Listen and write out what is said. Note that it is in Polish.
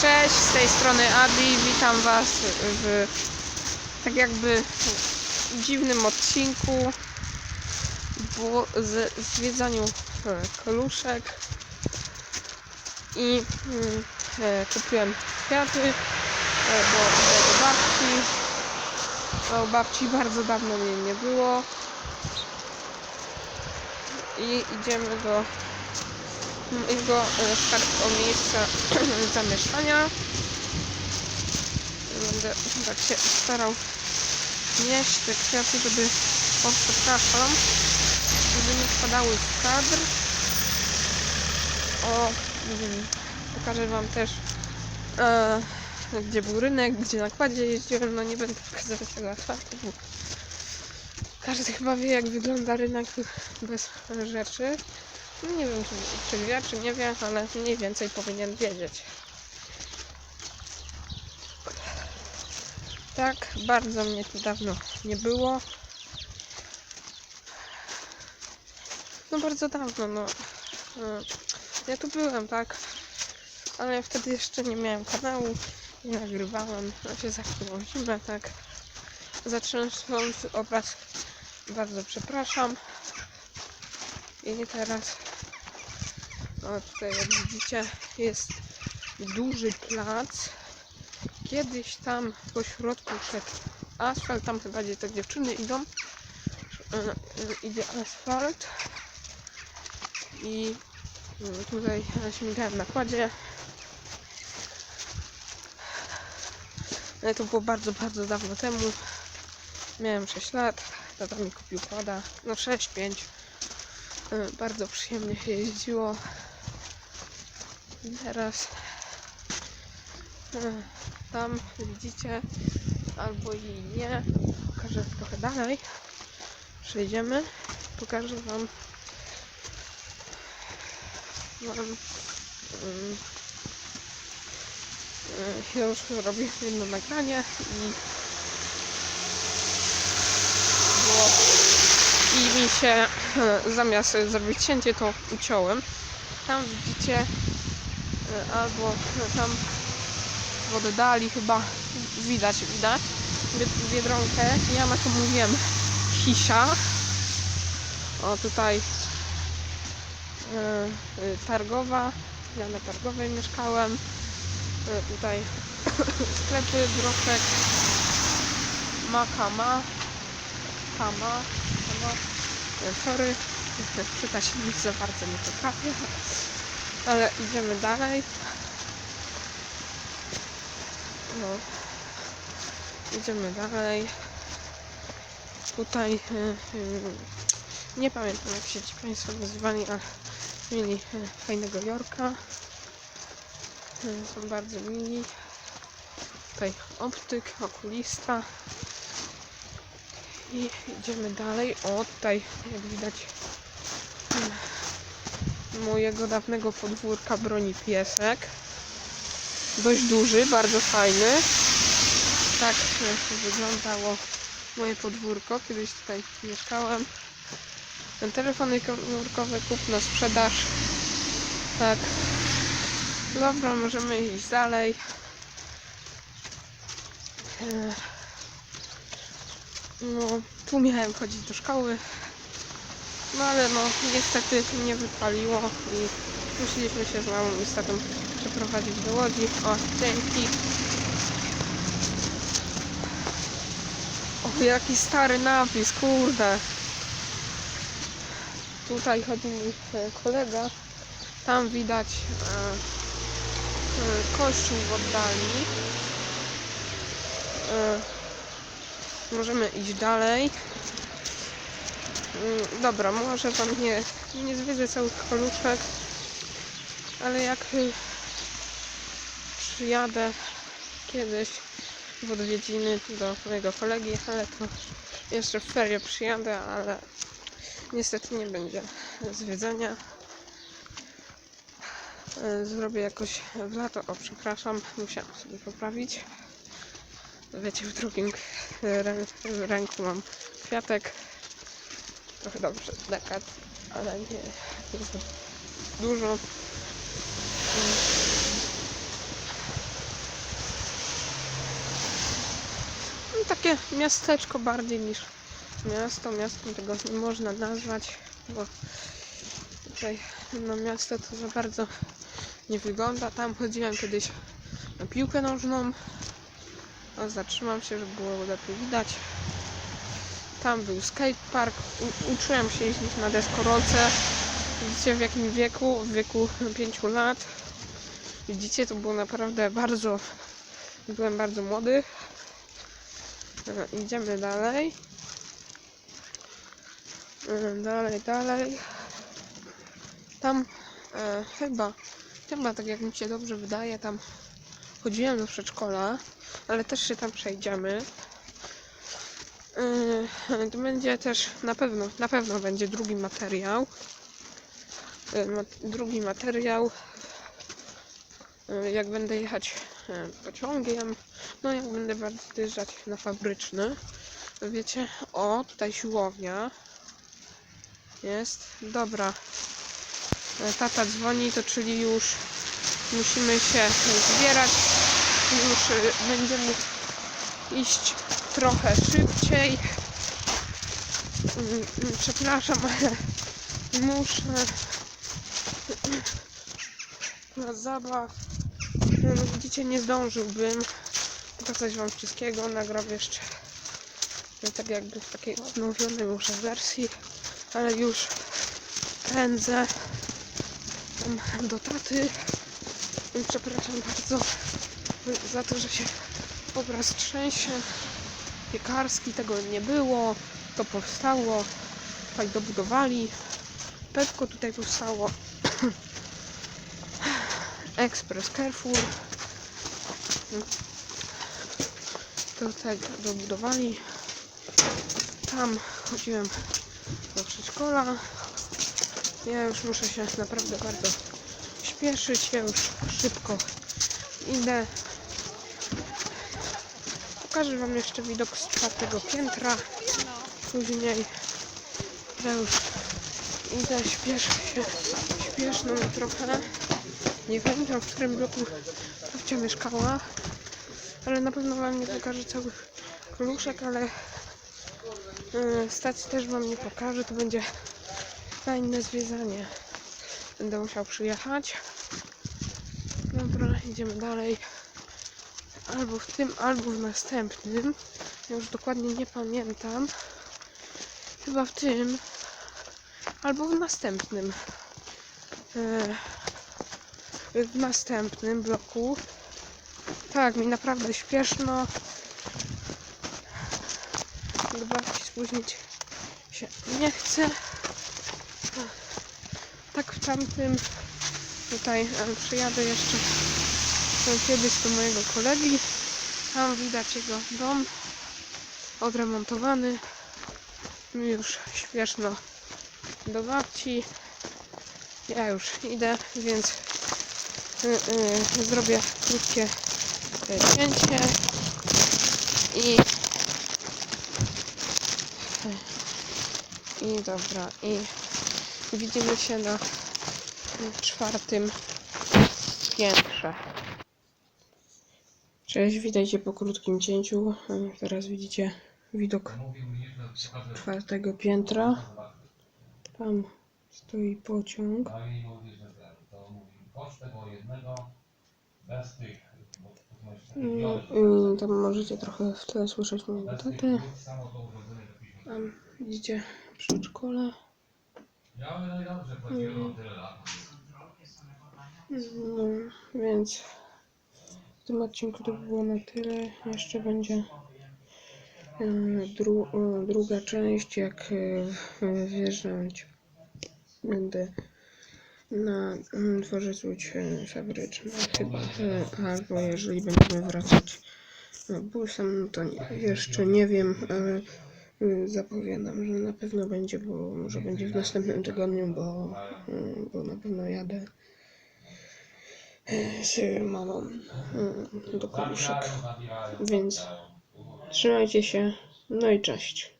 Cześć, z tej strony Adi, witam Was w tak jakby dziwnym odcinku bo z zwiedzaniu e, koluszek i mm, e, kupiłem kwiaty e, do, do babci. U babci bardzo dawno mnie nie było i idziemy do jego e, szukać o miejsca zamieszkania. Będę tak się starał nieść te kwiaty, żeby o przepraszam, żeby nie spadały w kadr. O, wiem, pokażę wam też e, gdzie był rynek, gdzie na kładzie jeździłem, no nie będę pokazywać tego asfaltu, bo każdy chyba wie jak wygląda rynek bez rzeczy. No nie wiem, czy, czy wie, czy nie wie, ale mniej więcej powinien wiedzieć. Tak, bardzo mnie tu dawno nie było. No bardzo dawno, no. E, Ja tu byłem, tak, ale wtedy jeszcze nie miałem kanału, nie nagrywałem, no się zaczęło zimę, tak. Zaczynając obraz, bardzo przepraszam. I teraz o, tutaj jak widzicie jest duży plac. Kiedyś tam po środku szedł asfalt, tam chyba gdzie te dziewczyny idą. E, Idzie asfalt. I e, tutaj śmigałem na kładzie. Ale to było bardzo, bardzo dawno temu. Miałem 6 lat. Tata mi kupił kłada. No 6, 5. E, Bardzo przyjemnie się jeździło. Teraz e, tam widzicie, albo i nie. Pokażę trochę dalej. Przejdziemy. Pokażę wam. mm, e, ja już robię jedno nagranie i było i mi się e, zamiast zrobić cięcie to uciąłem. Tam widzicie e, albo e, tam wodę dali chyba widać, widać Bied- biedronkę. Ja na to mówiłem hisia. O tutaj e, targowa. Ja na targowej mieszkałem. Tutaj sklepy, groszek, makama, kama, kama. E, Sorry, czytać nic za bardzo nie potrafię, ale idziemy dalej. No, idziemy dalej. Tutaj e, e, nie pamiętam jak się ci Państwo nazywali, ale mieli fajnego Jorka. Są bardzo mili. Tutaj optyk, okulista. I idziemy dalej. O, tutaj jak widać mojego dawnego podwórka broni piesek. Dość duży, bardzo fajny. Tak wyglądało moje podwórko. Kiedyś tutaj mieszkałem. Ten telefony komórkowe, kupno, sprzedaż. Tak. Dobra, możemy iść dalej. No, tu miałem chodzić do szkoły. No ale no, niestety nie wypaliło i musieliśmy się z mamą i z tatą przeprowadzić do Łodzi. O, dzięki. O, jaki stary napis, kurde. Tutaj chodzi mój e, kolega. Tam widać e, e, kościół w oddali. E, możemy iść dalej. Mm, Dobra, może wam nie, nie zwiedzę całych koluszek, ale jak y, przyjadę kiedyś w odwiedziny do mojego kolegi, ale to jeszcze w ferie przyjadę, ale niestety nie będzie zwiedzania. Y, Zrobię jakoś w lato, o przepraszam, musiałam sobie poprawić. Wiecie, w drugim e, ręku mam kwiatek. Trochę dobrze, dekad, ale nie jest dużo. No, takie miasteczko bardziej niż miasto. Miastem tego nie można nazwać, bo tutaj na miasto to za bardzo nie wygląda. Tam chodziłem kiedyś na piłkę nożną, Zatrzymam się, żeby było lepiej widać. Tam był skatepark. U- uczyłem się jeździć na deskorolce. Widzicie w jakim wieku? W wieku 5 lat. Widzicie, to było naprawdę bardzo... Byłem bardzo młody. Idziemy dalej. Dalej, dalej. Tam e, chyba, chyba tak jak mi się dobrze wydaje, tam chodziłem do przedszkola, ale też się tam przejdziemy. Yy, to będzie też na pewno, na pewno będzie drugi materiał. Yy, drugi materiał. Yy, jak będę jechać yy, pociągiem, no jak będę dojeżdżać na fabryczny. Wiecie, o tutaj siłownia jest. Dobra. Yy, Tata dzwoni, to czyli już musimy się zbierać. Już yy, będziemy iść trochę szybciej. Mm, mm, Przepraszam, ale muszę na zabaw. No, widzicie, nie zdążyłbym pokazać wam wszystkiego. Nagram jeszcze no, tak jakby w takiej odnowionej może wersji, ale już pędzę do taty. Przepraszam bardzo za to, że się obraz trzęsie. Piekarski tego nie było. To powstało. Tutaj dobudowali. Pepko tutaj powstało. Express Carrefour. Tutaj dobudowali. Tam chodziłem do przedszkola. Ja już muszę się naprawdę bardzo śpieszyć. Ja już szybko idę. Pokażę wam jeszcze widok z czwartego piętra. Później ja już idę, śpieszę się. Śpieszno mi trochę. Nie pamiętam w którym bloku babcia mieszkała. Ale na pewno wam nie pokażę całych kruszek, ale yy, stacji też wam nie pokażę. To będzie fajne zwiedzanie. Będę musiał przyjechać. Dobra, idziemy dalej albo w tym, albo w następnym. Ja już dokładnie nie pamiętam. Chyba w tym, albo w następnym. E, w następnym bloku. Tak, mi naprawdę śpieszno. Do babci spóźnić się nie chcę. Tak w tamtym. Tutaj e, przyjadę jeszcze kiedyś do mojego kolegi. Tam widać jego dom odremontowany. Mi już śpieszno do babci. Ja już idę, więc y, y, zrobię krótkie y, cięcie i i dobra i widzimy się na czwartym piętrze. Cześć, witajcie po krótkim cięciu. Teraz widzicie widok czwartego piętra. Tam stoi pociąg. No i bo biorę, i tam możecie trochę w tle słyszeć tych tatę. Tam widzicie przedszkole. Ja i dobrze, płaciłem mam tyle lat. No, więc w tym odcinku to by było na tyle. Jeszcze będzie e, dru, e, druga część, jak e, wjeżdżać będę na mm, dworzec Łódź e, fabryczny chyba, e, albo jeżeli będziemy wracać busem, to nie, jeszcze nie wiem, ale zapowiadam, że na pewno będzie, bo może będzie w następnym tygodniu, bo, bo na pewno jadę z mamą. E, do zabierają, Więc trzymajcie się, no i cześć.